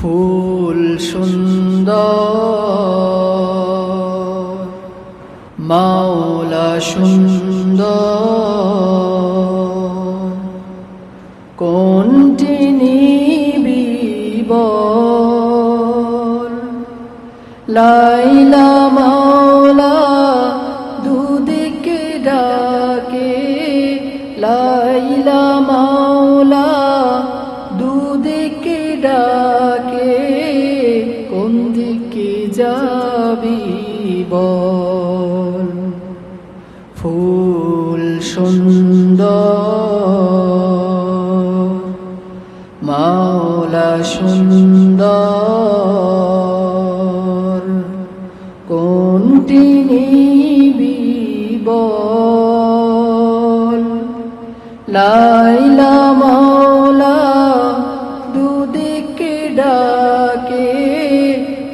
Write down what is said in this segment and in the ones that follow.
ফুল সুন্দর মাওলা সুন্দর। কোনটি নিবিব লাইলা মাওলা যাবি বল? ফুল সুন্দর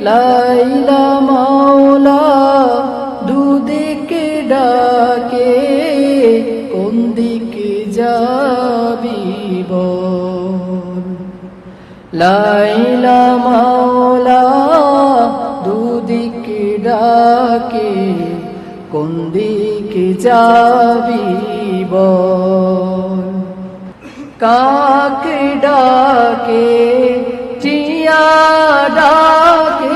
লাইলা মাওলা দুদিকে ডাকে কোন দিকে যাবি লাইলা মাওলা দুদিকে ডাকে কোন দিকে যাবি কাকে ডাকে, চিয়া ডাকে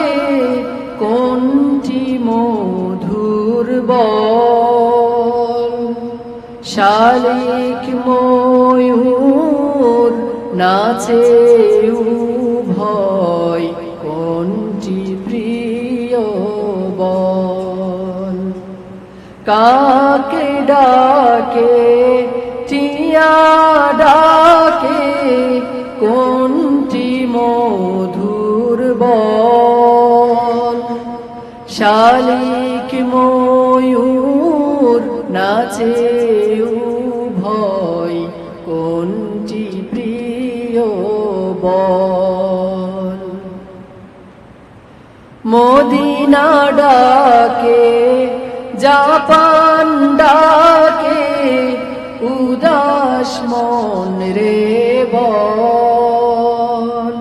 শালিক ময়ূর নাচে ভয় কোনটি প্রিয় বল? কাকে ডাকে, টিয়া ডাকে, কোনটি মধুর বল? শালিক ময়ূর নাচে ভয় কোনটি প্রিয় বল? মদিনা ডাকে, জাপান ডাকে, উদাস মন রে বল।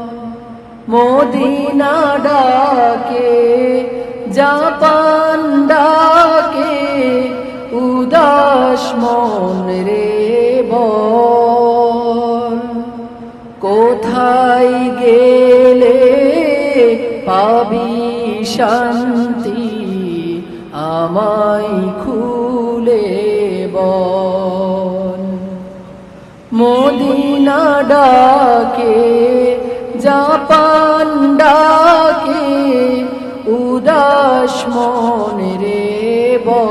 মদিনা ডাকে, জাপান ডাকে মন রে কোথায় গেলে পাবি শান্তি? আমায় খুলে বল। মদিনা ডাকে, জাপান ডাকে, উদাস মন রে বল।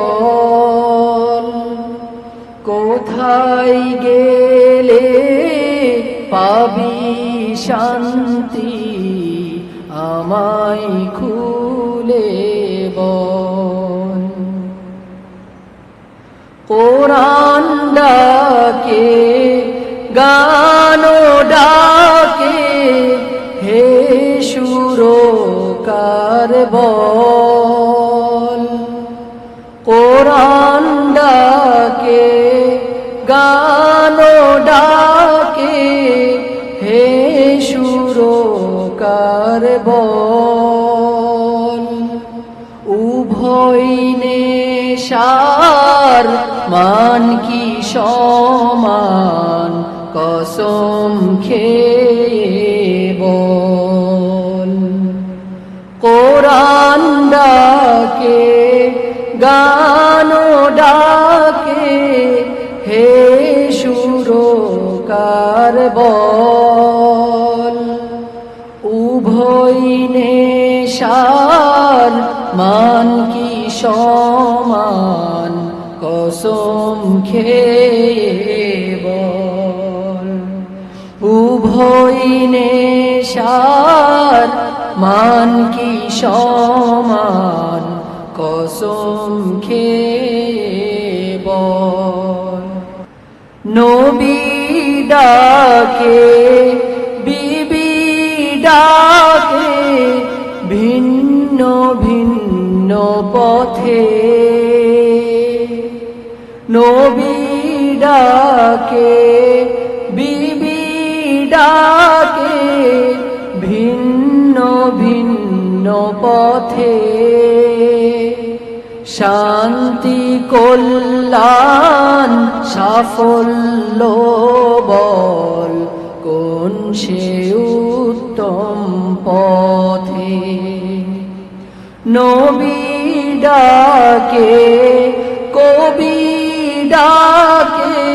কোরআন ডাকে গান ডাকে, হে সুরকার বল। কোরআন ডাকে গান ডাকে, হে সুরকার বল। উভয় নেশার মান কি সমান? কসম খেয়ে বল। কোরআন ডাকে গান ডাকে, হে সুরকার বল। উভয় নেশার মান কি সমান? কসম খেয়ে বল। উভয় নেশার মান কি সমান? কসম খেয়ে বল। নবী ডাকে বিবি ডাকে ভিন্ন ভিন্ন পথে নবী ডাকে, বিবি ডাকে, ভিন্ন ভিন্ন পথে। শান্তি, কল্যাণ, সাফল্য, বল, কোন সে উত্তম পথে? নবী কবি ডাকে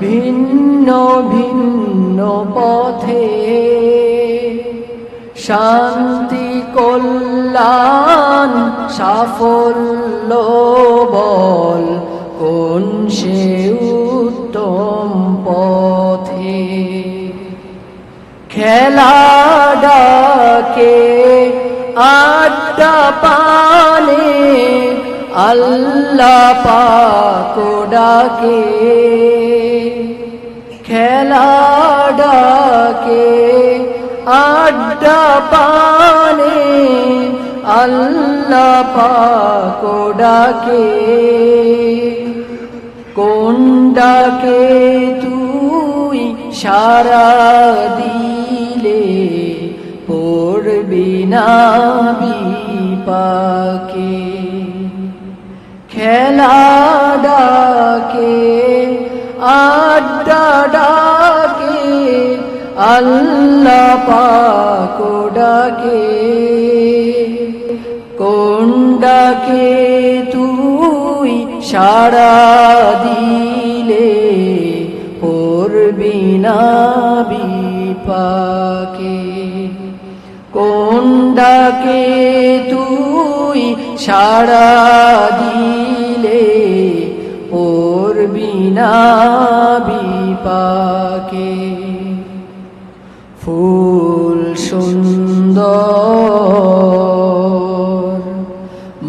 ভিন্ন ভিন্ন পথে। শান্তি, কল্যাণ, সাফল্য, বল কোন সে উত্তম পথে? খেলা ডাকে, আড্ডা পানে আল্লাহ পাক ডাকে, খেলা ডাকে, আড্ডা পানে আল্লাহ পাক ডাকে। কোন ডাকে তুই সারা দিলে পড়বি না বিপাকে খেলা ডাকে, আড্ডা ডাকে, আল্লাহ পাক ডাকে। কোন ডাকে তুই সারা দিলে, পড়বি না বিপাকে? কোন ডাকে তুই সারা দিলে পড়বি না বিপাকে ফুল সুন্দর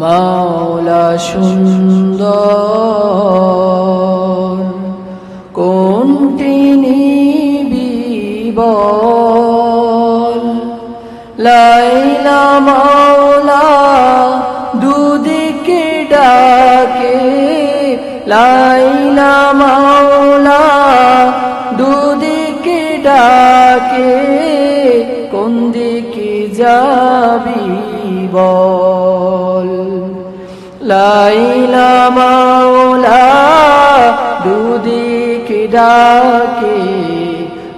মাওলা সুন্দর কোনটি নিবি বল লাইলা মাওলা লাইলা মাওলা, দুদিকে ডাকে, কোন দিকে যাবি বল? লাইলা মাওলা, দুদিকে ডাকে,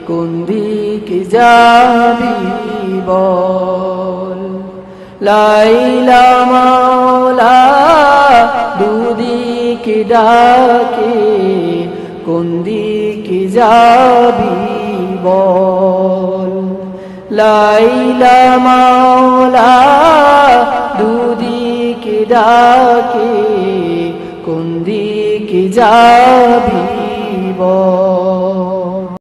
কোন দিকে যাবি বল? লাইলা মাওলা, দুদিকে ডাকে কোন দিকে যাবি বল? লাইলা মাওলা দুদিকে ডাকে কোন দিকে যাবি বল?